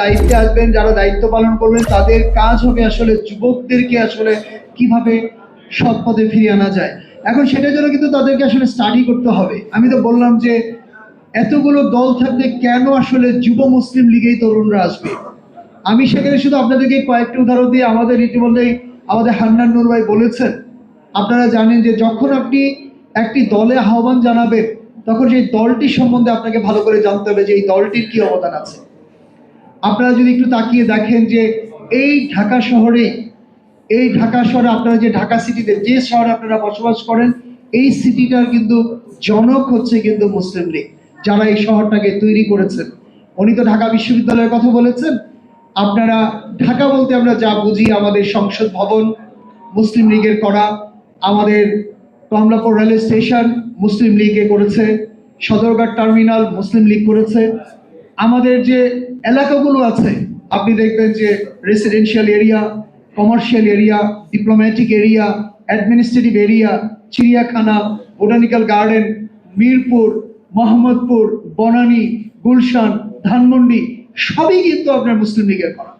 দায়িত্বে আসবেন, যারা দায়িত্ব পালন করবেন, তাদের কাজ হবে আসলে যুবকদেরকে আসলে কীভাবে সৎ পথে ফিরিয়ে আনা যায়। এখন সেটার জন্য কিন্তু তাদেরকে আসলে স্টাডি করতে হবে। আমি তো বললাম যে, এতগুলো দল থাকতে কেন আসলে যুব মুসলিম লীগেই তরুণরা আসবে? আমি সেখানে শুধু আপনাদেরকে কয়েকটি উদাহরণ দিয়ে আমাদের ইতিমধ্যেই আমাদের হান্নান নুর ভাই বলেছেন। আপনারা জানেন যে যখন আপনি একটি দলে আহ্বান জানাবেন, তখন সেই দলটির সম্বন্ধে আপনাকে ভালো করে জানতে হবে যে এই দলটির কি অবদান আছে। আপনারা যদি একটু তাকিয়ে দেখেন যে এই ঢাকা শহরে, এই ঢাকা শহরে আপনারা যে ঢাকা সিটিতে, যে শহরে আপনারা বসবাস করেন, এই সিটিটার কিন্তু জনক হচ্ছে কিন্তু মুসলিম লীগ, যারা এই শহরটাকে তৈরি করেছেন। উনি তো ঢাকা বিশ্ববিদ্যালয়ের কথা বলেছেন। আপনারা ঢাকা বলতে আমরা যা বুঝি, আমাদের সংসদ ভবন মুসলিম লীগের করা, আমাদের কমলাপুর রেলওয়ে স্টেশন মুসলিম লীগে করেছে, সদরঘাট টার্মিনাল মুসলিম লীগ করেছে আমাদের যে এলাকাগুলো আছে, আপনি দেখবেন যে residential area commercial area diplomatic area administrative area চিড়িয়াখানা বোটানিক্যাল গার্ডেন মিরপুর, মোহাম্মদপুর, বনানী, গুলশান, ধানমন্ডি, সবই কিন্তু আপনার মুসলিম লীগের করা।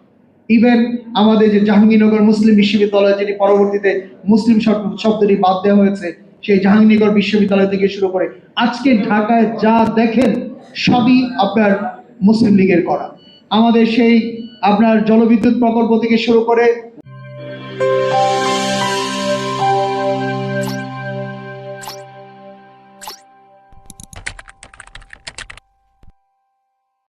ইভেন আমাদের যে জাহাঙ্গীরনগর মুসলিম বিশ্ববিদ্যালয় যেটি পরবর্তীতে মুসলিম শব্দ- শব্দটি বাদ দেওয়া হয়েছে, সেই জাহাঙ্গীরনগর বিশ্ববিদ্যালয় থেকে শুরু করে আজকে ঢাকায় যা দেখেন, সবই আপনার মুসলিম লীগের করা। আমাদের সেই আপনার জলবিদ্যুৎ প্রকল্প থেকে শুরু করে